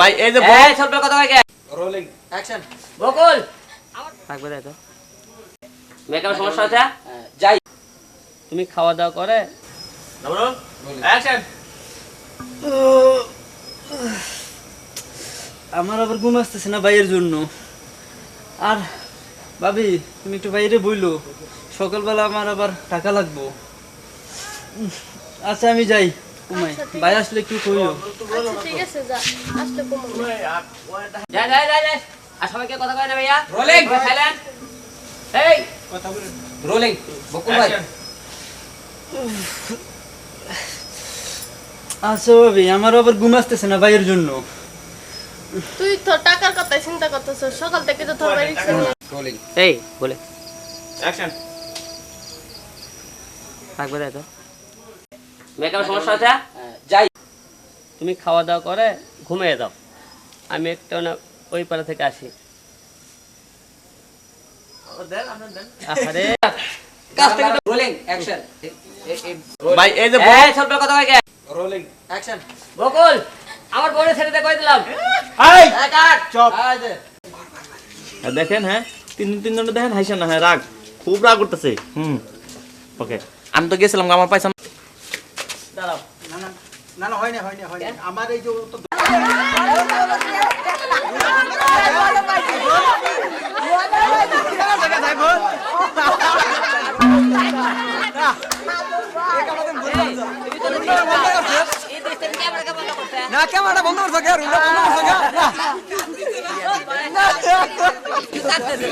ভাই এই যে এই ছোট কথা রোলিং অ্যাকশন বকুল। থাকবে মেকআপ সমস্যা আছে যাই। তুমি খাওয়া দাওয়া করে? অ্যাকশন আমার আবার ঘুম আসতেছে না ভাইয়ের জন্য। আর ভাবি তুমি একটু বাইরে বইলো। সকালবেলা আমার আবার টাকা লাগবো। আচ্ছা আমি যাই। ঘুমাই ভাই আসলে কইও। আচ্ছা ঠিক আছে যা আসলে কমাবো যা যা যা যা। আর সবাইকে কথা কয় না ভাইয়া. সাইলেন্ট এই! রোলিং বকুল ভাই। আচ্ছা ভাবি আমার আবার ঘুম আসতেছে না ভাইয়ের জন্য। তুই তো টাকার কথা চিন্তা করতেছ সকাল থেকে তো তোর বাড়ি রোলিং এই বলে। অ্যাকশন থাকবে তো মেকআপ সমস্যা আছে যাই। তুমি খাওয়া দাওয়া করে ঘুমিয়ে দাও আমি একটা না ওই পাড়া থেকে আসি। আরে রোলিং অ্যাকশন ভাই এই যে এই ছোট কথা কয় রোলিং অ্যাকশন বকুল আমার বোনের ছেড়ে কই দিলাম? এই! এই কাট। চপ। এই যে আর দেখেন হ্যাঁ? তিন তিন জনে দেখেন হাইসা না হ্যাঁ রাগ। খুব রাগ করতেছে হুম। ওকে আমি তো গেছিলাম আমার পয়সা দাঁড়াও না না হয় না হয় না হয় না আমার এই যে তো না ক্যামেরাটা বন্ধ করছ কে রুমটা বন্ধ করছ কে কাটতেছে